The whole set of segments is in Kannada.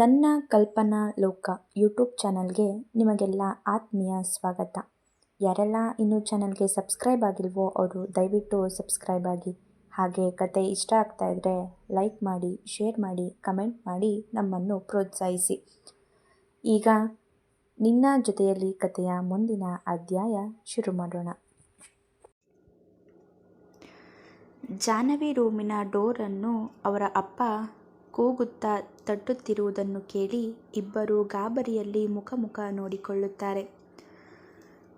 ನನ್ನ ಕಲ್ಪನಾ ಲೋಕ ಯೂಟ್ಯೂಬ್ ಚಾನಲ್ಗೆ ನಿಮಗೆಲ್ಲ ಆತ್ಮೀಯ ಸ್ವಾಗತ. ಯಾರೆಲ್ಲ ಇನ್ನೂ ಚಾನಲ್ಗೆ ಸಬ್ಸ್ಕ್ರೈಬ್ ಆಗಿಲ್ವೋ ಅವರು ದಯವಿಟ್ಟು ಸಬ್ಸ್ಕ್ರೈಬ್ ಆಗಿ. ಹಾಗೆ ಕತೆ ಇಷ್ಟ ಆಗ್ತಾ ಇದ್ದರೆ ಲೈಕ್ ಮಾಡಿ, ಶೇರ್ ಮಾಡಿ, ಕಮೆಂಟ್ ಮಾಡಿ ನಮ್ಮನ್ನು ಪ್ರೋತ್ಸಾಹಿಸಿ. ಈಗ ನಿನ್ನ ಜೊತೆಯಲ್ಲಿ ಕತೆಯ ಮುಂದಿನ ಅಧ್ಯಾಯ ಶುರು ಮಾಡೋಣ. ಜಾನವಿ ರೂಮಿನ ಡೋರನ್ನು ಅವರ ಅಪ್ಪ ಕೂಗುತ್ತಾ ತಟ್ಟುತ್ತಿರುವುದನ್ನು ಕೇಳಿ ಇಬ್ಬರೂ ಗಾಬರಿಯಲ್ಲಿ ಮುಖ ಮುಖ ನೋಡಿಕೊಳ್ಳುತ್ತಾರೆ.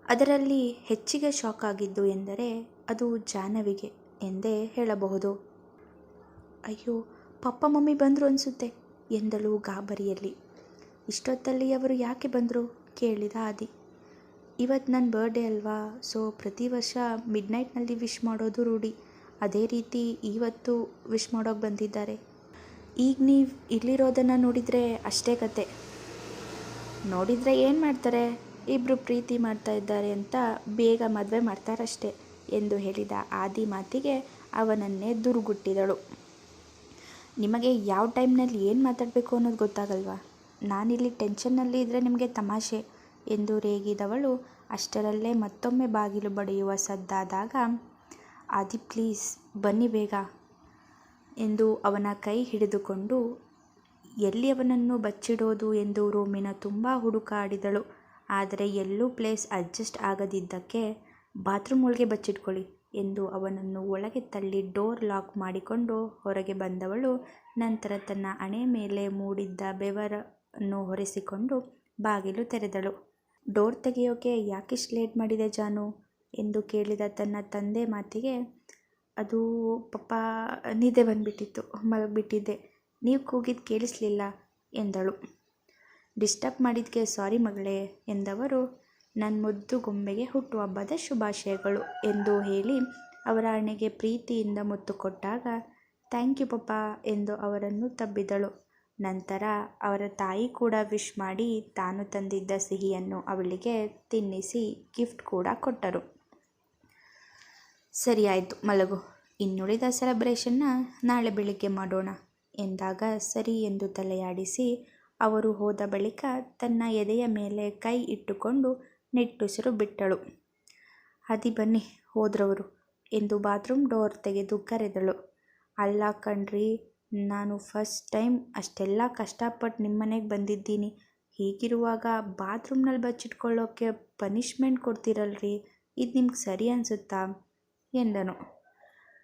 ಅದರಲ್ಲಿ ಹೆಚ್ಚಿಗೆ ಶಾಕ್ ಆಗಿದ್ದು ಎಂದರೆ ಅದು ಜಾಹ್ನವಿಗೆ ಎಂದೇ ಹೇಳಬಹುದು. ಅಯ್ಯೋ, ಪಪ್ಪ ಮಮ್ಮಿ ಬಂದರು ಅನಿಸುತ್ತೆ ಎಂದಳು ಗಾಬರಿಯಲ್ಲಿ. ಇಷ್ಟೊತ್ತಲ್ಲಿ ಅವರು ಯಾಕೆ ಬಂದರು ಕೇಳಿದ ಆದಿ. ಇವತ್ತು ನನ್ನ ಬರ್ಡೇ ಅಲ್ವಾ? ಸೊ ಪ್ರತಿ ವರ್ಷ ಮಿಡ್ನೈಟ್ನಲ್ಲಿ ವಿಶ್ ಮಾಡೋದು ರೂಢಿ. ಅದೇ ರೀತಿ ಇವತ್ತು ವಿಶ್ ಮಾಡೋಕೆ ಬಂದಿದ್ದಾರೆ. ಈಗ ನೀವು ಇಲ್ಲಿರೋದನ್ನು ನೋಡಿದರೆ ಅಷ್ಟೇ ಕತೆ ನೋಡಿದರೆ ಏನು ಮಾಡ್ತಾರೆ? ಇಬ್ಬರು ಪ್ರೀತಿ ಮಾಡ್ತಾ ಇದ್ದಾರೆ ಅಂತ ಬೇಗ ಮದುವೆ ಮಾಡ್ತಾರಷ್ಟೆ ಎಂದು ಹೇಳಿದ ಆದಿ ಮಾತಿಗೆ ಅವನನ್ನೇ ದುರುಗುಟ್ಟಿದಳು. ನಿಮಗೆ ಯಾವ ಟೈಮ್ನಲ್ಲಿ ಏನು ಮಾತಾಡಬೇಕು ಅನ್ನೋದು ಗೊತ್ತಾಗಲ್ವಾ? ನಾನಿಲ್ಲಿ ಟೆನ್ಷನ್ನಲ್ಲಿ ಇದ್ದರೆ ನಿಮಗೆ ತಮಾಷೆ ಎಂದು ರೇಗಿದವಳು ಅಷ್ಟರಲ್ಲೇ ಮತ್ತೊಮ್ಮೆ ಬಾಗಿಲು ಬಡಿಯುವ ಸದ್ದಾದಾಗ, ಆದಿ, ಪ್ಲೀಸ್ ಬನ್ನಿ ಬೇಗ. ಎಂದು ಅವನ ಕೈ ಹಿಡಿದುಕೊಂಡು, ಎಲ್ಲಿ ಅವನನ್ನು ಬಚ್ಚಿಡೋದು ಎಂದು ರೂಮಿನ ತುಂಬ ಹುಡುಕಾಡಿದಳು. ಆದರೆ ಎಲ್ಲೂ ಪ್ಲೇಸ್ ಅಡ್ಜಸ್ಟ್ ಆಗದಿದ್ದಕ್ಕೆ ಬಾತ್ರೂಮ್ ಒಳಗೆ ಬಚ್ಚಿಟ್ಕೊಳ್ಳಿ ಎಂದು ಅವನನ್ನು ಒಳಗೆ ತಳ್ಳಿ ಡೋರ್ ಲಾಕ್ ಮಾಡಿಕೊಂಡು ಹೊರಗೆ ಬಂದವಳು. ನಂತರ ತನ್ನ ಹಣೆ ಮೇಲೆ ಮೂಡಿದ್ದ ಬೆವರನ್ನು ಹೊರೆಸಿಕೊಂಡು ಬಾಗಿಲು ತೆರೆದಳು. ಡೋರ್ ತೆಗೆಯೋಕೆ ಯಾಕಿಷ್ಟು ಲೇಟ್ ಮಾಡಿದೆ ಜಾನು? ಎಂದು ಕೇಳಿದ ತನ್ನ ತಂದೆ ಮಾತಿಗೆ ಅದು ಪಪ್ಪ, ನಿದ್ದೆ ಬಂದುಬಿಟ್ಟಿತ್ತು. ಮಲಗಿಬಿಟ್ಟಿದ್ದೆ. ನೀವು ಕೂಗಿದ್ದು ಕೇಳಿಸ್ಲಿಲ್ಲ? ಎಂದಳು. ಡಿಸ್ಟರ್ಬ್ ಮಾಡಿದ್ಕೆ ಸಾರಿ ಮಗಳೇ, ಎಂದವರು ನನ್ನ ಮುದ್ದು ಗೊಂಬೆಗೆ ಹುಟ್ಟುಹಬ್ಬದ ಶುಭಾಶಯಗಳು ಎಂದು ಹೇಳಿ ಅವರ ಹಣೆಗೆ ಪ್ರೀತಿಯಿಂದ ಮುತ್ತು ಕೊಟ್ಟಾಗ, ಥ್ಯಾಂಕ್ ಯು ಪಪ್ಪ, ಎಂದು ಅವರನ್ನು ತಬ್ಬಿದಳು. ನಂತರ ಅವರ ತಾಯಿ ಕೂಡ ವಿಶ್ ಮಾಡಿ ತಾನು ತಂದಿದ್ದ ಸಿಹಿಯನ್ನು ಅವಳಿಗೆ ತಿನ್ನಿಸಿ ಗಿಫ್ಟ್ ಕೂಡ ಕೊಟ್ಟರು. ಸರಿ ಆಯಿತು, ಮಲಗು. ಇನ್ನುಳಿದ ಸೆಲೆಬ್ರೇಷನ್ನ ನಾಳೆ ಬೆಳಿಗ್ಗೆ ಮಾಡೋಣ, ಎಂದಾಗ ಸರಿ ಎಂದು ತಲೆಯಾಡಿಸಿ ಅವರು ಹೋದ ಬಳಿಕ ತನ್ನ ಎದೆಯ ಮೇಲೆ ಕೈ ಇಟ್ಟುಕೊಂಡು ನಿಟ್ಟುಸಿರು ಬಿಟ್ಟಳು. ಅದಿ ಬನ್ನಿ, ಹೋದ್ರವರು ಎಂದು ಬಾತ್ರೂಮ್ ಡೋರ್ ತೆಗೆದು ಕರೆದಳು. ಅಲ್ಲ ಕಣ್ರಿ, ನಾನು ಫಸ್ಟ್ ಟೈಮ್ ಅಷ್ಟೆಲ್ಲ ಕಷ್ಟಪಟ್ಟು ನಿಮ್ಮನೆಗೆ ಬಂದಿದ್ದೀನಿ. ಹೀಗಿರುವಾಗ ಬಾತ್ರೂಮ್ನಲ್ಲಿ ಬಚ್ಚಿಟ್ಕೊಳ್ಳೋಕ್ಕೆ ಪನಿಷ್ಮೆಂಟ್ ಕೊಡ್ತೀರಲ್ರಿ? ಇದು ನಿಮ್ಗೆ ಸರಿ ಅನಿಸುತ್ತಾ? ಎಂದನು.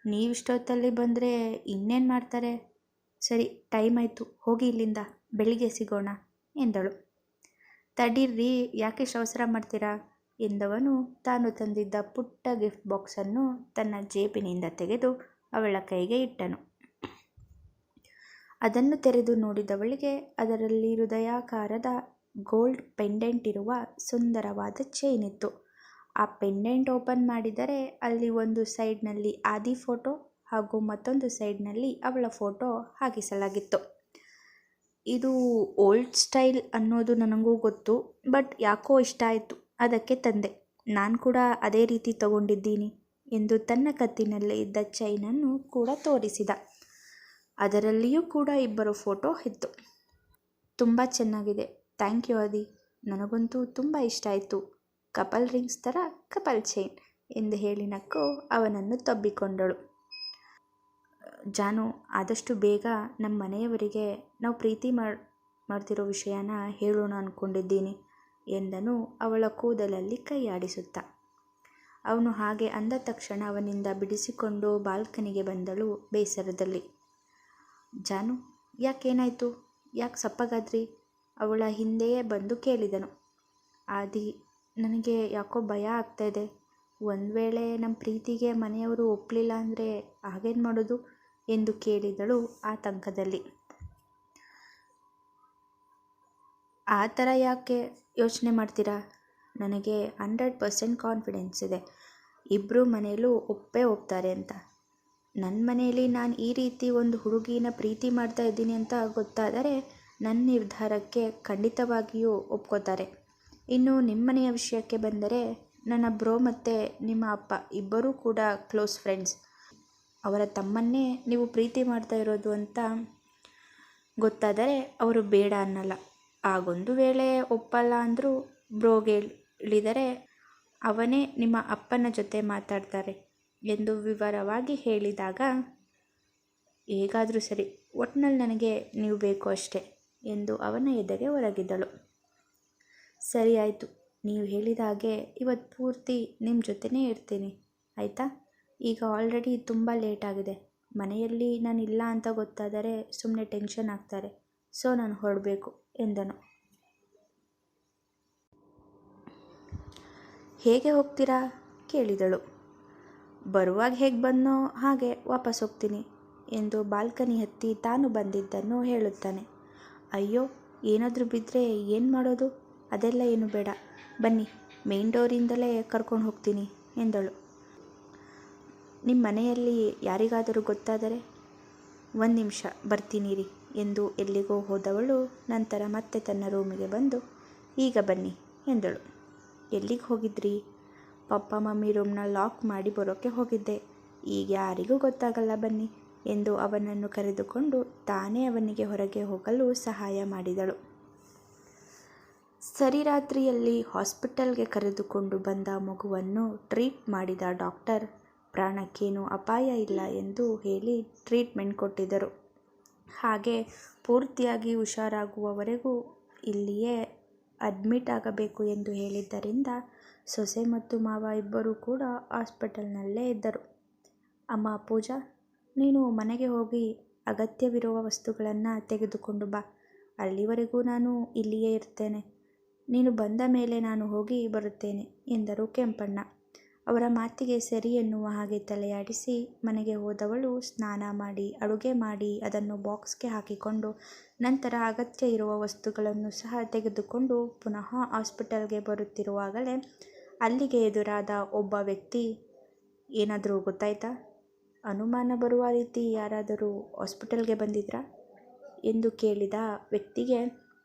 ನೀವಿಷ್ಟೊತ್ತಲ್ಲಿ ಬಂದರೆ ಇನ್ನೇನು ಮಾಡ್ತಾರೆ? ಸರಿ, ಟೈಮ್ ಆಯಿತು, ಹೋಗಿ ಇಲ್ಲಿಂದ, ಬೆಳಿಗ್ಗೆ ಸಿಗೋಣ, ಎಂದಳು. ತಡೀರ್ರಿ ಯಾಕೆ ಶವಸರ ಮಾಡ್ತೀರಾ? ಎಂದವನು ತಾನು ತಂದಿದ್ದ ಪುಟ್ಟ ಗಿಫ್ಟ್ ಬಾಕ್ಸನ್ನು ತನ್ನ ಜೇಬಿನಿಂದ ತೆಗೆದು ಅವಳ ಕೈಗೆ ಇಟ್ಟನು. ಅದನ್ನು ತೆರೆದು ನೋಡಿದವಳಿಗೆ ಅದರಲ್ಲಿ ಹೃದಯಾಕಾರದ ಗೋಲ್ಡ್ ಪೆಂಡೆಂಟ್ ಇರುವ ಸುಂದರವಾದ ಚೈನ್ ಇತ್ತು. ಆ ಪೆಂಡೆಂಟ್ ಓಪನ್ ಮಾಡಿದರೆ ಅಲ್ಲಿ ಒಂದು ಸೈಡ್ನಲ್ಲಿ ಆದಿ ಫೋಟೋ ಹಾಗೂ ಮತ್ತೊಂದು ಸೈಡ್ನಲ್ಲಿ ಅವಳ ಫೋಟೋ ಹಾಕಿಸಲಾಗಿತ್ತು. ಇದು ಓಲ್ಡ್ ಸ್ಟೈಲ್ ಅನ್ನೋದು ನನಗೂ ಗೊತ್ತು, ಬಟ್ ಯಾಕೋ ಇಷ್ಟ ಆಯಿತು ಅದಕ್ಕೆ ತಂದೆ. ನಾನು ಕೂಡ ಅದೇ ರೀತಿ ತಗೊಂಡಿದ್ದೀನಿ ಎಂದು ತನ್ನ ಕತ್ತಿನಲ್ಲೇ ಇದ್ದ ಚೈನನ್ನು ಕೂಡ ತೋರಿಸಿದ. ಅದರಲ್ಲಿಯೂ ಕೂಡ ಇಬ್ಬರು ಫೋಟೋ ಇತ್ತು. ತುಂಬ ಚೆನ್ನಾಗಿದೆ. ಥ್ಯಾಂಕ್ ಯು ಆದಿ. ನನಗಂತೂ ತುಂಬ ಇಷ್ಟ ಆಯಿತು. ಕಪಲ್ ರಿಂಗ್ಸ್ ಥರ ಕಪಲ್ ಚೈನ್ ಎಂದು ಹೇಳಿ ನಕ್ಕು ಅವನನ್ನು ತಬ್ಬಿಕೊಂಡಳು. ಜಾನು, ಆದಷ್ಟು ಬೇಗ ನಮ್ಮ ಮನೆಯವರಿಗೆ ನಾವು ಪ್ರೀತಿ ಮಾಡಿ, ಮಾಡ್ತಿರೋ ವಿಷಯನ ಹೇಳೋಣ ಅಂದ್ಕೊಂಡಿದ್ದೀನಿ ಎಂದನು ಅವಳ ಕೂದಲಲ್ಲಿ ಕೈಯಾಡಿಸುತ್ತ ಅವನು ಹಾಗೆ ಅಂದ ತಕ್ಷಣ ಅವನಿಂದ ಬಿಡಿಸಿಕೊಂಡು ಬಾಲ್ಕನಿಗೆ ಬಂದಳು ಬೇಸರದಲ್ಲಿ. ಜಾನು, ಯಾಕೇನಾಯಿತು? ಯಾಕೆ ಸಪ್ಪಗಾದ್ರಿ? ಅವಳ ಹಿಂದೆಯೇ ಬಂದು ಕೇಳಿದನು. ಆದಿ ನನಗೆ ಯಾಕೋ ಭಯ ಆಗ್ತಾಯಿದೆ ಒಂದು ವೇಳೆ ನಮ್ಮ ಪ್ರೀತಿಗೆ ಮನೆಯವರು ಒಪ್ಪಲಿಲ್ಲ ಅಂದರೆ ಆಗೇನು ಮಾಡೋದು? ಎಂದು ಕೇಳಿದಳು ಆತಂಕದಲ್ಲಿ ಆ ಥರ ಯಾಕೆ ಯೋಚನೆ ಮಾಡ್ತೀರಾ? ನನಗೆ ಹಂಡ್ರೆಡ್ ಪರ್ಸೆಂಟ್ ಕಾನ್ಫಿಡೆನ್ಸ್ ಇದೆ. ಇಬ್ಬರು ಮನೆಯಲ್ಲೂ ಒಪ್ಪೇ ಒಪ್ತಾರೆ ಅಂತ. ನನ್ನ ಮನೆಯಲ್ಲಿ ನಾನು ಈ ರೀತಿ ಒಂದು ಹುಡುಗಿನ ಪ್ರೀತಿ ಮಾಡ್ತಾ ಇದ್ದೀನಿ ಅಂತ ಗೊತ್ತಾದರೆ ನನ್ನ ನಿರ್ಧಾರಕ್ಕೆ ಖಂಡಿತವಾಗಿಯೂ ಒಪ್ಕೋತಾರೆ. ಇನ್ನು ನಿಮ್ಮನೆಯ ವಿಷಯಕ್ಕೆ ಬಂದರೆ ನನ್ನ ಬ್ರೋ ಮತ್ತು ನಿಮ್ಮ ಅಪ್ಪ ಇಬ್ಬರೂ ಕೂಡ ಕ್ಲೋಸ್ ಫ್ರೆಂಡ್ಸ್. ಅವರ ತಮ್ಮನ್ನೇ ನೀವು ಪ್ರೀತಿ ಮಾಡ್ತಾ ಇರೋದು ಅಂತ ಗೊತ್ತಾದರೆ ಅವರು ಬೇಡ ಅನ್ನಲ್ಲ. ಆಗೊಂದು ವೇಳೆ ಒಪ್ಪಲ್ಲ ಅಂದರೂ ಬ್ರೋಗೆ ಹೇಳಿದರೆ ಅವನೇ ನಿಮ್ಮ ಅಪ್ಪನ ಜೊತೆ ಮಾತಾಡ್ತಾರೆ ಎಂದು ವಿವರವಾಗಿ ಹೇಳಿದಾಗ, ಹೇಗಾದರೂ ಸರಿ ಒಟ್ಟಿನಲ್ಲಿ ನನಗೆ ನೀವು ಬೇಕು ಅಷ್ಟೇ ಎಂದು ಅವನ ಎದೆಗೆ ಒರಗಿದಳು. ಸರಿ ಆಯಿತು. ನೀವು ಹೇಳಿದ ಹಾಗೆ ಇವತ್ತು ಪೂರ್ತಿ ನಿಮ್ಮ ಜೊತೆನೇ ಇರ್ತೀನಿ. ಆಯಿತಾ? ಈಗ ಆಲ್ರೆಡಿ ತುಂಬ ಲೇಟ್ ಆಗಿದೆ. ಮನೆಯಲ್ಲಿ ನಾನು ಇಲ್ಲ ಅಂತ ಗೊತ್ತಾದರೆ ಸುಮ್ಮನೆ ಟೆನ್ಷನ್ ಆಗ್ತಾರೆ. ಸೊ ನಾನು ಹೊರಡಬೇಕು ಎಂದನು. ಹೇಗೆ ಹೋಗ್ತೀರಾ? ಕೇಳಿದಳು. ಬರುವಾಗ ಹೇಗೆ ಬಂದನೋ ಹಾಗೆ ವಾಪಸ್ ಹೋಗ್ತೀನಿ ಎಂದು ಬಾಲ್ಕನಿ ಹತ್ತಿ ತಾನು ಬಂದಿದ್ದನ್ನು ಹೇಳುತ್ತಾನೆ. ಅಯ್ಯೋ, ಏನಾದರೂ ಬಿದ್ದರೆ ಏನು ಮಾಡೋದು? ಅದೆಲ್ಲ ಏನು ಬೇಡ. ಬನ್ನಿ, ಮೇನ್ ಡೋರಿಂದಲೇ ಕರ್ಕೊಂಡು ಹೋಗ್ತೀನಿ ಎಂದಳು. ನಿಮ್ಮ ಮನೆಯಲ್ಲಿ ಯಾರಿಗಾದರೂ ಗೊತ್ತಾದರೆ? ಒಂದು ನಿಮಿಷ ಬರ್ತೀನಿರಿ ಎಂದು ಎಲ್ಲಿಗೋ ಹೋದವಳು, ನಂತರ ಮತ್ತೆ ತನ್ನ ರೂಮಿಗೆ ಬಂದು, ಈಗ ಬನ್ನಿ, ಎಂದಳು. ಎಲ್ಲಿಗೆ ಹೋಗಿದ್ರಿ? ಪಪ್ಪ, ಮಮ್ಮಿ ರೂಮ್ನ ಲಾಕ್ ಮಾಡಿ ಬರೋಕ್ಕೆ ಹೋಗಿದ್ದೆ. ಈಗ ಯಾರಿಗೂ ಗೊತ್ತಾಗಲ್ಲ ಬನ್ನಿ, ಎಂದು ಅವನನ್ನು ಕರೆದುಕೊಂಡು ತಾನೇ ಅವನಿಗೆ ಹೊರಗೆ ಹೋಗಲು ಸಹಾಯ ಮಾಡಿದಳು. ಸರಿ ರಾತ್ರಿಯಲ್ಲಿ ಹಾಸ್ಪಿಟಲ್ಗೆ ಕರೆದುಕೊಂಡು ಬಂದ ಮಗುವನ್ನು ಟ್ರೀಟ್ ಮಾಡಿದ ಡಾಕ್ಟರ್, ಪ್ರಾಣಕ್ಕೇನು ಅಪಾಯ ಇಲ್ಲ ಎಂದು ಹೇಳಿ ಟ್ರೀಟ್ಮೆಂಟ್ ಕೊಟ್ಟಿದ್ದರು. ಹಾಗೆ ಪೂರ್ತಿಯಾಗಿ ಹುಷಾರಾಗುವವರೆಗೂ ಇಲ್ಲಿಯೇ ಅಡ್ಮಿಟ್ ಆಗಬೇಕು ಎಂದು ಹೇಳಿದ್ದರಿಂದ ಸೊಸೆ ಮತ್ತು ಮಾವ ಇಬ್ಬರೂ ಕೂಡ ಹಾಸ್ಪಿಟಲ್ನಲ್ಲೇ ಇದ್ದರು. ಅಮ್ಮ, ಪೂಜಾ, ನೀನು ಮನೆಗೆ ಹೋಗಿ ಅಗತ್ಯವಿರುವ ವಸ್ತುಗಳನ್ನು ತೆಗೆದುಕೊಂಡು ಬಾ. ಅಲ್ಲಿವರೆಗೂ ನಾನು ಇಲ್ಲಿಯೇ ಇರ್ತೇನೆ. ನೀನು ಬಂದ ಮೇಲೆ ನಾನು ಹೋಗಿ ಬರುತ್ತೇನೆ ಎಂದರು ಕೆಂಪಣ್ಣ. ಅವರ ಮಾತಿಗೆ ಸರಿ ಎನ್ನುವ ಹಾಗೆ ತಲೆಯಾಡಿಸಿ ಮನೆಗೆ ಹೋದವಳು ಸ್ನಾನ ಮಾಡಿ, ಅಡುಗೆ ಮಾಡಿ ಅದನ್ನು ಬಾಕ್ಸ್ಗೆ ಹಾಕಿಕೊಂಡು ನಂತರ ಅಗತ್ಯ ಇರುವ ವಸ್ತುಗಳನ್ನು ಸಹ ತೆಗೆದುಕೊಂಡು ಪುನಃ ಹಾಸ್ಪಿಟಲ್ಗೆ ಬರುತ್ತಿರುವಾಗಲೇ ಅಲ್ಲಿಗೆ ಎದುರಾದ ಒಬ್ಬ ವ್ಯಕ್ತಿ, ಏನಾದರೂ ಗೊತ್ತಾಯ್ತಾ? ಅನುಮಾನ ಬರುವ ರೀತಿ ಯಾರಾದರೂ ಹಾಸ್ಪಿಟಲ್ಗೆ ಬಂದಿದ್ರಾ? ಎಂದು ಕೇಳಿದ ವ್ಯಕ್ತಿಗೆ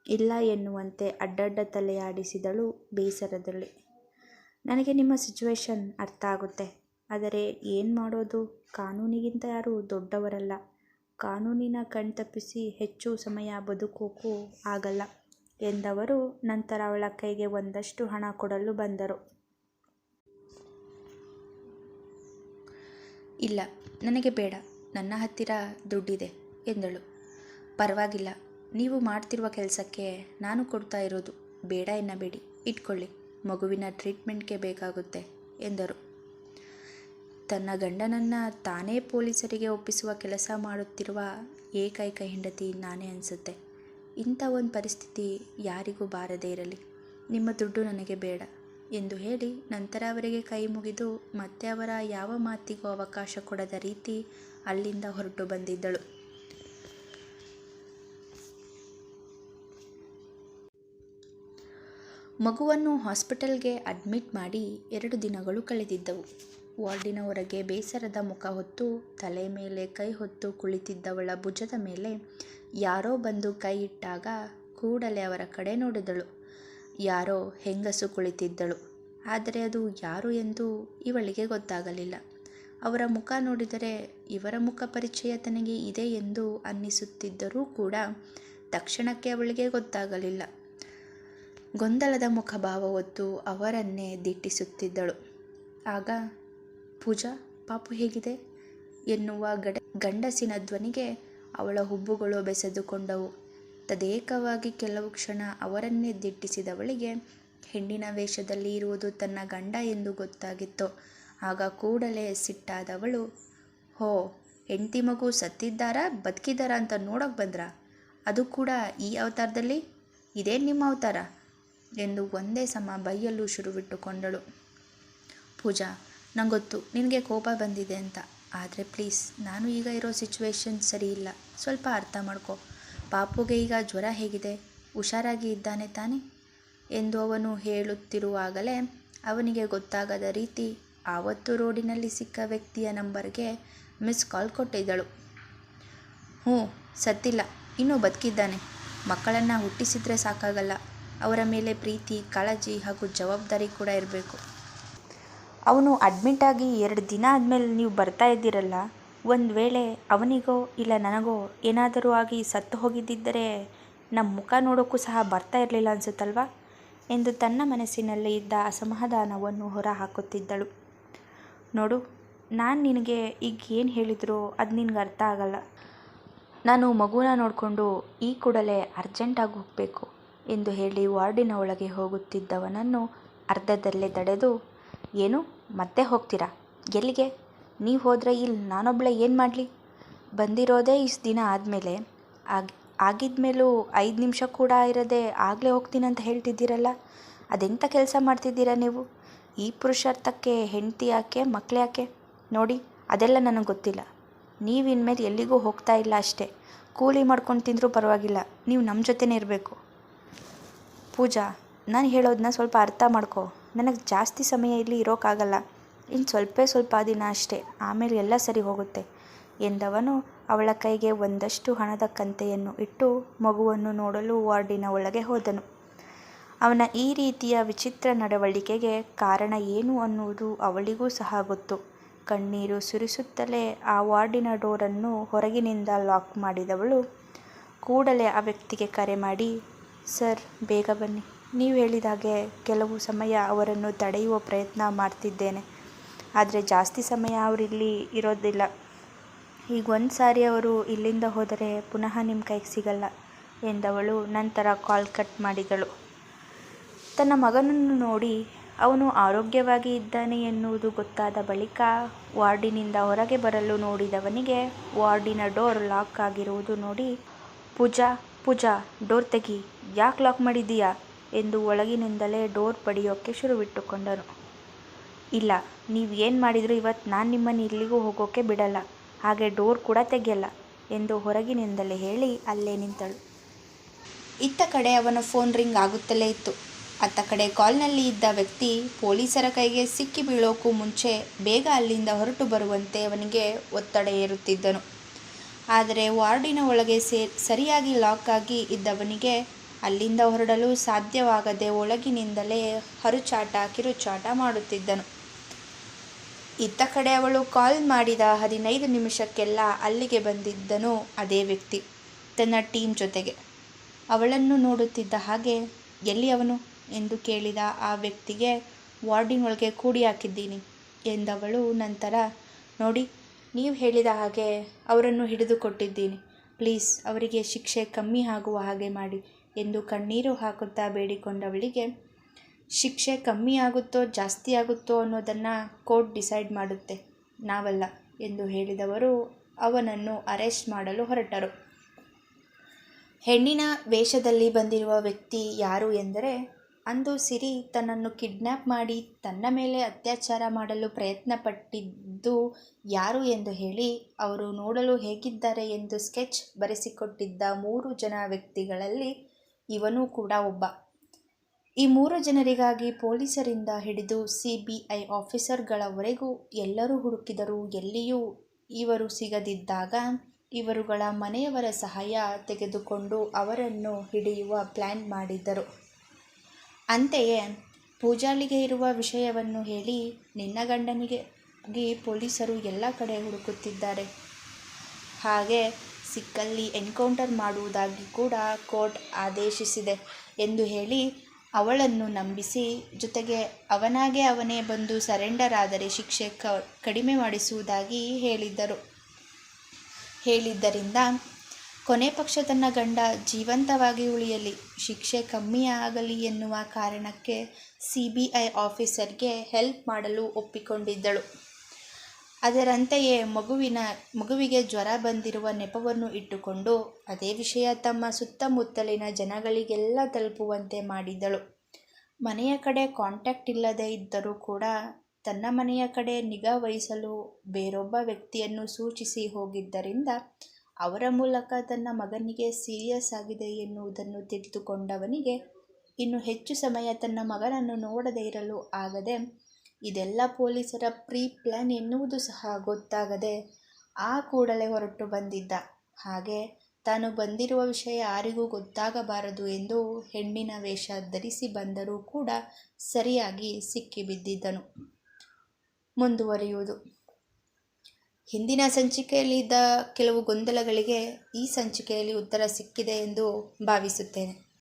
ಇಲ್ಲ ಎನ್ನುವಂತೆ ಅಡ್ಡಡ್ಡ ತಲೆಯಾಡಿಸಿದಳು ಬೇಸರದಲ್ಲಿ. ನನಗೆ ನಿಮ್ಮ ಸಿಚುವೇಶನ್ ಅರ್ಥ ಆಗುತ್ತೆ. ಆದರೆ ಏನು ಮಾಡೋದು? ಕಾನೂನಿಗಿಂತ ಯಾರೂ ದೊಡ್ಡವರಲ್ಲ. ಕಾನೂನಿನ ಕಣ್ತಪ್ಪಿಸಿ ಹೆಚ್ಚು ಸಮಯ ಬದುಕೋಕ್ಕೂ ಆಗಲ್ಲ ಎಂದವರು ನಂತರ ಅವಳ ಕೈಗೆ ಒಂದಷ್ಟು ಹಣ ಕೊಡಲು ಬಂದರು. ಇಲ್ಲ, ನನಗೆ ಬೇಡ. ನನ್ನ ಹತ್ತಿರ ದುಡ್ಡಿದೆ ಎಂದಳು. ಪರವಾಗಿಲ್ಲ. ನೀವು ಮಾಡ್ತಿರುವ ಕೆಲಸಕ್ಕೆ ನಾನು ಕೊಡ್ತಾ ಇರೋದು. ಬೇಡ ಎನ್ನಬೇಡಿ. ಇಟ್ಕೊಳ್ಳಿ. ಮಗುವಿನ ಟ್ರೀಟ್ಮೆಂಟ್ಗೆ ಬೇಕಾಗುತ್ತೆ, ಎಂದರು. ತನ್ನ ಗಂಡನನ್ನು ತಾನೇ ಪೊಲೀಸರಿಗೆ ಒಪ್ಪಿಸುವ ಕೆಲಸ ಮಾಡುತ್ತಿರುವ ಏಕೈಕ ಹೆಂಡತಿ ನಾನೇ ಅನಿಸುತ್ತೆ. ಇಂಥ ಒಂದು ಪರಿಸ್ಥಿತಿ ಯಾರಿಗೂ ಬಾರದೇ ಇರಲಿ. ನಿಮ್ಮ ದುಡ್ಡು ನನಗೆ ಬೇಡ, ಎಂದು ಹೇಳಿ ನಂತರ ಅವರಿಗೆ ಕೈ ಮುಗಿದು ಮತ್ತೆ ಅವರ ಯಾವ ಮಾತಿಗೂ ಅವಕಾಶ ಕೊಡದ ರೀತಿ ಅಲ್ಲಿಂದ ಹೊರಟು ಬಂದಿದ್ದಳು. ಮಗುವನ್ನು ಹಾಸ್ಪಿಟಲ್ಗೆ ಅಡ್ಮಿಟ್ ಮಾಡಿ ಎರಡು ದಿನಗಳು ಕಳೆದಿದ್ದವು. ವಾರ್ಡಿನ ಹೊರಗೆ ಬೇಸರದ ಮುಖ ಹೊತ್ತು, ತಲೆ ಮೇಲೆ ಕೈ ಹೊತ್ತು ಕುಳಿತಿದ್ದವಳ ಭುಜದ ಮೇಲೆ ಯಾರೋ ಬಂದು ಕೈ ಇಟ್ಟಾಗ ಕೂಡಲೇ ಅವರ ಕಡೆ ನೋಡಿದಳು. ಯಾರೋ ಹೆಂಗಸು ಕುಳಿತಿದ್ದಳು. ಆದರೆ ಅದು ಯಾರು ಎಂದು ಇವಳಿಗೆ ಗೊತ್ತಾಗಲಿಲ್ಲ. ಅವರ ಮುಖ ನೋಡಿದರೆ ಇವರ ಮುಖ ಪರಿಚಯ ತನಗೆ ಇದೆ ಎಂದು ಅನ್ನಿಸುತ್ತಿದ್ದರೂ ಕೂಡ ತಕ್ಷಣಕ್ಕೆ ಅವಳಿಗೆ ಗೊತ್ತಾಗಲಿಲ್ಲ. ಗೊಂದಲದ ಮುಖಭಾವ ಹೊತ್ತು ಅವರನ್ನೇ ದಿಟ್ಟಿಸುತ್ತಿದ್ದಳು. ಆಗ, ಪೂಜಾ, ಪಾಪು ಹೇಗಿದೆ? ಎನ್ನುವ ಗಡ, ಗಂಡಸಿನ ಧ್ವನಿಗೆ ಅವಳ ಹುಬ್ಬುಗಳು ಬೆಸೆದುಕೊಂಡವು. ತದೇಕವಾಗಿ ಕೆಲವು ಕ್ಷಣ ಅವರನ್ನೇ ದಿಟ್ಟಿಸಿದವಳಿಗೆ ಹೆಣ್ಣಿನ ವೇಷದಲ್ಲಿ ಇರುವುದು ತನ್ನ ಗಂಡ ಎಂದು ಗೊತ್ತಾಗಿತ್ತು. ಆಗ ಕೂಡಲೇ ಸಿಟ್ಟಾದವಳು, ಹೋ, ಹೆಂಡತಿ ಮಗು ಸತ್ತಿದ್ದಾರಾ, ಬದುಕಿದ್ದಾರಾ ಅಂತ ನೋಡೋಕೆ ಬಂದ್ರಾ? ಅದು ಕೂಡ ಈ ಅವತಾರದಲ್ಲಿ? ಇದೇ ನಿಮ್ಮ ಅವತಾರ? ಎಂದು ಒಂದೇ ಸಮ ಬೈಯಲು ಶುರುವಿಟ್ಟುಕೊಂಡಳು. ಪೂಜಾ, ನಂಗೊತ್ತು, ನಿನಗೆ ಕೋಪ ಬಂದಿದೆ ಅಂತ. ಆದರೆ ಪ್ಲೀಸ್, ನಾನು ಈಗ ಇರೋ ಸಿಚುವೇಶನ್ ಸರಿ ಇಲ್ಲ. ಸ್ವಲ್ಪ ಅರ್ಥ ಮಾಡ್ಕೊ. ಪಾಪುಗೆ ಈಗ ಜ್ವರ ಹೇಗಿದೆ? ಹುಷಾರಾಗಿ ಇದ್ದಾನೆ ತಾನೆ? ಎಂದು ಅವನು ಹೇಳುತ್ತಿರುವಾಗಲೇ ಅವನಿಗೆ ಗೊತ್ತಾಗದ ರೀತಿ ಆವತ್ತು ರೋಡಿನಲ್ಲಿ ಸಿಕ್ಕ ವ್ಯಕ್ತಿಯ ನಂಬರ್ಗೆ ಮಿಸ್ ಕಾಲ್ ಕೊಟ್ಟಿದ್ದಳು. ಹ್ಞೂ, ಸತ್ತಿಲ್ಲ. ಇನ್ನೂ ಬದುಕಿದ್ದಾನೆ. ಮಕ್ಕಳನ್ನು ಹುಟ್ಟಿಸಿದ್ರೆ ಸಾಕಾಗಲ್ಲ. ಅವರ ಮೇಲೆ ಪ್ರೀತಿ, ಕಾಳಜಿ ಹಾಗೂ ಜವಾಬ್ದಾರಿ ಕೂಡ ಇರಬೇಕು. ಅವನು ಅಡ್ಮಿಟ್ ಆಗಿ ಎರಡು ದಿನ ಆದಮೇಲೆ ನೀವು ಬರ್ತಾ ಇದ್ದೀರಲ್ಲ, ಒಂದು ವೇಳೆ ಅವನಿಗೋ ಇಲ್ಲ ನನಗೋ ಏನಾದರೂ ಆಗಿ ಸತ್ತು ಹೋಗಿದ್ದಿದ್ದರೆ ನಮ್ಮ ಮುಖ ನೋಡೋಕ್ಕೂ ಸಹ ಬರ್ತಾ ಇರಲಿಲ್ಲ ಅನಿಸುತ್ತಲ್ವಾ? ಎಂದು ತನ್ನ ಮನಸ್ಸಿನಲ್ಲಿ ಇದ್ದ ಅಸಮಾಧಾನವನ್ನು ಹೊರಹಾಕುತ್ತಿದ್ದಳು. ನೋಡು, ನಾನು ನಿನಗೆ ಈಗ ಏನು ಹೇಳಿದರೂ ಅದು ನಿನಗೆ ಅರ್ಥ ಆಗಲ್ಲ. ನಾನು ಮಗುನ ನೋಡಿಕೊಂಡು ಈ ಕೂಡಲೇ ಅರ್ಜೆಂಟಾಗಿ ಹೋಗಬೇಕು. ಎಂದು ಹೇಳಿ ವಾರ್ಡಿನ ಒಳಗೆ ಹೋಗುತ್ತಿದ್ದವನನ್ನು ಅರ್ಧದಲ್ಲೇ ತಡೆದು, ಏನು, ಮತ್ತೆ ಹೋಗ್ತೀರಾ? ಎಲ್ಲಿಗೆ? ನೀವು ಹೋದರೆ ಇಲ್ಲಿ ನಾನೊಬ್ಬಳೆ ಏನು ಮಾಡಲಿ? ಬಂದಿರೋದೇ ಇಷ್ಟು ದಿನ ಆದಮೇಲೆ. ಆಗಿ, ಆಗಿದ್ಮೇಲೂ ಐದು ನಿಮಿಷ ಕೂಡ ಇರದೆ ಆಗಲೇ ಹೋಗ್ತೀನಿ ಅಂತ ಹೇಳ್ತಿದ್ದೀರಲ್ಲ? ಅದೆಂಥ ಕೆಲಸ ಮಾಡ್ತಿದ್ದೀರಾ ನೀವು? ಈ ಪುರುಷಾರ್ಥಕ್ಕೆ ಹೆಂಡತಿ ಯಾಕೆ, ಮಕ್ಳು ಯಾಕೆ? ನೋಡಿ, ಅದೆಲ್ಲ ನನಗೆ ಗೊತ್ತಿಲ್ಲ. ನೀವು ಇನ್ಮೇಲೆ ಎಲ್ಲಿಗೂ ಹೋಗ್ತಾ ಇಲ್ಲ ಅಷ್ಟೇ. ಕೂಲಿ ಮಾಡ್ಕೊಂಡು ತಿಂದರೂ ಪರವಾಗಿಲ್ಲ. ನೀವು ನಮ್ಮ ಜೊತೆನೇ ಇರಬೇಕು. ಪೂಜಾ, ನಾನು ಹೇಳೋದನ್ನ ಸ್ವಲ್ಪ ಅರ್ಥ ಮಾಡ್ಕೊ. ನನಗೆ ಜಾಸ್ತಿ ಸಮಯ ಇಲ್ಲಿ ಇರೋಕ್ಕಾಗಲ್ಲ ಇನ್ನು ಸ್ವಲ್ಪ ಸ್ವಲ್ಪ ದಿನ ಅಷ್ಟೇ, ಆಮೇಲೆ ಎಲ್ಲ ಸರಿ ಹೋಗುತ್ತೆ. ಎಂದವನು ಅವಳ ಕೈಗೆ ಒಂದಷ್ಟು ಹಣದ ಕಂತೆಯನ್ನು ಇಟ್ಟು ಮಗುವನ್ನು ನೋಡಲು ವಾರ್ಡಿನ ಒಳಗೆ ಹೋದನು. ಅವನ ಈ ರೀತಿಯ ವಿಚಿತ್ರ ನಡವಳಿಕೆಗೆ ಕಾರಣ ಏನು ಅನ್ನುವುದು ಅವಳಿಗೂ ಸಹ ಗೊತ್ತು. ಕಣ್ಣೀರು ಸುರಿಸುತ್ತಲೇ ಆ ವಾರ್ಡಿನ ಡೋರನ್ನು ಹೊರಗಿನಿಂದ ಲಾಕ್ ಮಾಡಿದವಳು, ಕೂಡಲೇ ಆ ವ್ಯಕ್ತಿಗೆ ಕರೆ ಮಾಡಿ ಸರ್, ಬೇಗ ಬನ್ನಿ. ನೀವು ಹೇಳಿದಾಗೆ ಕೆಲವು ಸಮಯ ಅವರನ್ನು ತಡೆಯುವ ಪ್ರಯತ್ನ ಮಾಡ್ತಿದ್ದೇನೆ. ಆದರೆ ಜಾಸ್ತಿ ಸಮಯ ಅವರಿಲ್ಲಿ ಇರೋದಿಲ್ಲ. ಈಗ ಒಂದು ಸಾರಿ ಅವರು ಇಲ್ಲಿಂದ ಹೋದರೆ ಪುನಃ ನಿಮ್ಮ ಕೈಗೆ ಸಿಗಲ್ಲ ಎಂದವಳು ನಂತರ ಕಾಲ್ ಕಟ್ ಮಾಡಿದಳು. ತನ್ನ ಮಗನನ್ನು ನೋಡಿ, ಅವನು ಆರೋಗ್ಯವಾಗಿ ಇದ್ದಾನೆ ಎನ್ನುವುದು ಗೊತ್ತಾದ ಬಳಿಕ ವಾರ್ಡಿನಿಂದ ಹೊರಗೆ ಬರಲು ನೋಡಿದವನಿಗೆ ವಾರ್ಡಿನ ಡೋರ್ ಲಾಕ್ ಆಗಿರುವುದು ನೋಡಿ ಪೂಜಾ ಪೂಜಾ, ಡೋರ್ ತೆಗಿ, ಯಾಕೆ ಲಾಕ್ ಮಾಡಿದ್ದೀಯಾ? ಎಂದು ಒಳಗಿನಿಂದಲೇ ಡೋರ್ ಪಡೆಯೋಕ್ಕೆ ಶುರುವಿಟ್ಟುಕೊಂಡನು ಇಲ್ಲ, ನೀವು ಏನು ಮಾಡಿದರೂ ಇವತ್ತು ನಾನು ನಿಮ್ಮನ್ನು ಇಲ್ಲಿಗೂ ಹೋಗೋಕ್ಕೆ ಬಿಡಲ್ಲ. ಹಾಗೆ ಡೋರ್ ಕೂಡ ತೆಗೆಯಲ್ಲ, ಎಂದು ಹೊರಗಿನಿಂದಲೇ ಹೇಳಿ ಅಲ್ಲೇ ನಿಂತಳು. ಇತ್ತ ಕಡೆ ಅವನ ಫೋನ್ ರಿಂಗ್ ಆಗುತ್ತಲೇ ಇತ್ತು. ಅತ್ತ ಕಡೆ ಕಾಲ್ನಲ್ಲಿ ಇದ್ದ ವ್ಯಕ್ತಿ ಪೊಲೀಸರ ಕೈಗೆ ಸಿಕ್ಕಿ ಬೀಳೋಕ್ಕೂ ಮುಂಚೆ ಬೇಗ ಅಲ್ಲಿಂದ ಹೊರಟು ಬರುವಂತೆ ಅವನಿಗೆ ಒತ್ತಡ ಏರುತ್ತಿದ್ದನು ಆದರೆ ವಾರ್ಡಿನ ಒಳಗೆ ಸೇ, ಸರಿಯಾಗಿ ಲಾಕ್ ಆಗಿ ಇದ್ದವನಿಗೆ ಅಲ್ಲಿಂದ ಹೊರಡಲು ಸಾಧ್ಯವಾಗದೆ ಒಳಗಿನಿಂದಲೇ ಹರುಚಾಟ, ಕಿರುಚಾಟ ಮಾಡುತ್ತಿದ್ದನು. ಇತ್ತ ಕಡೆ ಅವಳು ಕಾಲ್ ಮಾಡಿದ ಹದಿನೈದು ನಿಮಿಷಕ್ಕೆಲ್ಲ ಅಲ್ಲಿಗೆ ಬಂದಿದ್ದನು ಅದೇ ವ್ಯಕ್ತಿ, ತನ್ನ ಟೀಮ್ ಜೊತೆಗೆ. ಅವಳನ್ನು ನೋಡುತ್ತಿದ್ದ ಹಾಗೆ, ಎಲ್ಲಿ ಅವನು ಎಂದು ಕೇಳಿದ ಆ ವ್ಯಕ್ತಿಗೆ, ವಾರ್ಡಿನೊಳಗೆ ಕೂಡಿ ಹಾಕಿದ್ದೀನಿ ಎಂದವಳು ನಂತರ, ನೋಡಿ ನೀವು ಹೇಳಿದ ಹಾಗೆ ಅವರನ್ನು ಹಿಡಿದುಕೊಟ್ಟಿದ್ದೀನಿ. ಪ್ಲೀಸ್, ಅವರಿಗೆ ಶಿಕ್ಷೆ ಕಮ್ಮಿ ಆಗುವ ಹಾಗೆ ಮಾಡಿ ಎಂದು ಕಣ್ಣೀರು ಹಾಕುತ್ತಾ ಬೇಡಿಕೊಂಡವಳಿಗೆ, ಶಿಕ್ಷೆ ಕಮ್ಮಿ ಆಗುತ್ತೋ, ಜಾಸ್ತಿ ಆಗುತ್ತೋ ಅನ್ನೋದನ್ನು ಕೋರ್ಟ್ ಡಿಸೈಡ್ ಮಾಡುತ್ತೆ, ನಾವಲ್ಲ, ಎಂದು ಹೇಳಿದವರು ಅವನನ್ನು ಅರೆಸ್ಟ್ ಮಾಡಲು ಹೊರಟರು. ಹೆಣ್ಣಿನ ವೇಷದಲ್ಲಿ ಬಂದಿರುವ ವ್ಯಕ್ತಿ ಯಾರು ಎಂದರೆ ಅಂದು ಸಿರಿ ತನ್ನನ್ನು ಕಿಡ್ನ್ಯಾಪ್ ಮಾಡಿ ತನ್ನ ಮೇಲೆ ಅತ್ಯಾಚಾರ ಮಾಡಲು ಪ್ರಯತ್ನಪಟ್ಟಿದ್ದು ಯಾರು ಎಂದು ಹೇಳಿ ಅವರು ನೋಡಲು ಹೇಗಿದ್ದಾರೆ ಎಂದು ಸ್ಕೆಚ್ ಬರೆಸಿಕೊಟ್ಟಿದ್ದ ಮೂರು ಜನ ವ್ಯಕ್ತಿಗಳಲ್ಲಿ ಇವನೂ ಕೂಡ ಒಬ್ಬ. ಈ ಮೂರು ಜನರಿಗಾಗಿ ಪೊಲೀಸರಿಂದ ಹಿಡಿದು ಸಿ ಬಿ ಐ ಆಫೀಸರ್ಗಳವರೆಗೂ ಎಲ್ಲರೂ ಹುಡುಕಿದರೂ ಎಲ್ಲಿಯೂ ಇವರು ಸಿಗದಿದ್ದಾಗ ಇವರುಗಳ ಮನೆಯವರ ಸಹಾಯ ತೆಗೆದುಕೊಂಡು ಅವರನ್ನು ಹಿಡಿಯುವ ಪ್ಲ್ಯಾನ್ ಮಾಡಿದ್ದರು. ಅಂತೆಯೇ ಪೂಜಾಳಿಗೆ ಇರುವ ವಿಷಯವನ್ನು ಹೇಳಿ ನಿನ್ನ ಗಂಡನಿಗೆ ಪೊಲೀಸರು ಎಲ್ಲ ಕಡೆ ಹುಡುಕುತ್ತಿದ್ದಾರೆ. ಹಾಗೆ ಸಿಕ್ಕಲ್ಲಿ ಎನ್ಕೌಂಟರ್ ಮಾಡುವುದಾಗಿ ಕೂಡ ಕೋರ್ಟ್ ಆದೇಶಿಸಿದೆ ಎಂದು ಹೇಳಿ ಅವಳನ್ನು ನಂಬಿಸಿ ಜೊತೆಗೆ ಅವನಾಗೆ ಅವನೇ ಬಂದು ಸರೆಂಡರ್ ಆದರೆ ಶಿಕ್ಷೆ ಕಡಿಮೆ ಮಾಡಿಸುವುದಾಗಿ ಹೇಳಿದ್ದರು. ಹೇಳಿದ್ದರಿಂದ ಕೊನೆ ಪಕ್ಷ ತನ್ನ ಗಂಡ ಜೀವಂತವಾಗಿ ಉಳಿಯಲಿ, ಶಿಕ್ಷೆ ಕಮ್ಮಿ ಆಗಲಿ ಎನ್ನುವ ಕಾರಣಕ್ಕೆ ಸಿ ಬಿ ಐ ಆಫೀಸರ್ಗೆ ಹೆಲ್ಪ್ ಮಾಡಲು ಒಪ್ಪಿಕೊಂಡಿದ್ದಳು. ಅದರಂತೆಯೇ ಮಗುವಿನ, ಮಗುವಿಗೆ ಜ್ವರ ಬಂದಿರುವ ನೆಪವನ್ನು ಇಟ್ಟುಕೊಂಡು ಅದೇ ವಿಷಯ ತಮ್ಮ ಸುತ್ತಮುತ್ತಲಿನ ಜನಗಳಿಗೆಲ್ಲ ತಲುಪುವಂತೆ ಮಾಡಿದ್ದಳು. ಮನೆಯ ಕಡೆ ಕಾಂಟ್ಯಾಕ್ಟ್ ಇಲ್ಲದೇ ಇದ್ದರೂ ಕೂಡ ತನ್ನ ಮನೆಯ ಕಡೆ ನಿಗಾ ವಹಿಸಲು ಬೇರೊಬ್ಬ ವ್ಯಕ್ತಿಯನ್ನು ಸೂಚಿಸಿ ಹೋಗಿದ್ದರಿಂದ ಅವರ ಮೂಲಕ ತನ್ನ ಮಗನಿಗೆ ಸೀರಿಯಸ್ ಆಗಿದೆ ಎನ್ನುವುದನ್ನು ತಿಳಿದುಕೊಂಡವನಿಗೆ ಇನ್ನು ಹೆಚ್ಚು ಸಮಯ ತನ್ನ ಮಗನನ್ನು ನೋಡದೇ ಇರಲು ಆಗದೆ, ಇದೆಲ್ಲ ಪೊಲೀಸರ ಪ್ರೀ ಪ್ಲ್ಯಾನ್ ಎನ್ನುವುದು ಸಹ ಗೊತ್ತಾಗದೆ ಆ ಕೂಡಲೇ ಹೊರಟು ಬಂದಿದ್ದ. ಹಾಗೆ ತಾನು ಬಂದಿರುವ ವಿಷಯ ಯಾರಿಗೂ ಗೊತ್ತಾಗಬಾರದು ಎಂದು ಹೆಣ್ಣಿನ ವೇಷ ಧರಿಸಿ ಬಂದರೂ ಕೂಡ ಸರಿಯಾಗಿ ಸಿಕ್ಕಿಬಿದ್ದಿದ್ದನು. ಮುಂದುವರಿಯುವುದು. ಹಿಂದಿನ ಸಂಚಿಕೆಯಲ್ಲಿದ್ದ ಕೆಲವು ಗೊಂದಲಗಳಿಗೆ ಈ ಸಂಚಿಕೆಯಲ್ಲಿ ಉತ್ತರ ಸಿಕ್ಕಿದೆ ಎಂದು ಭಾವಿಸುತ್ತೇನೆ.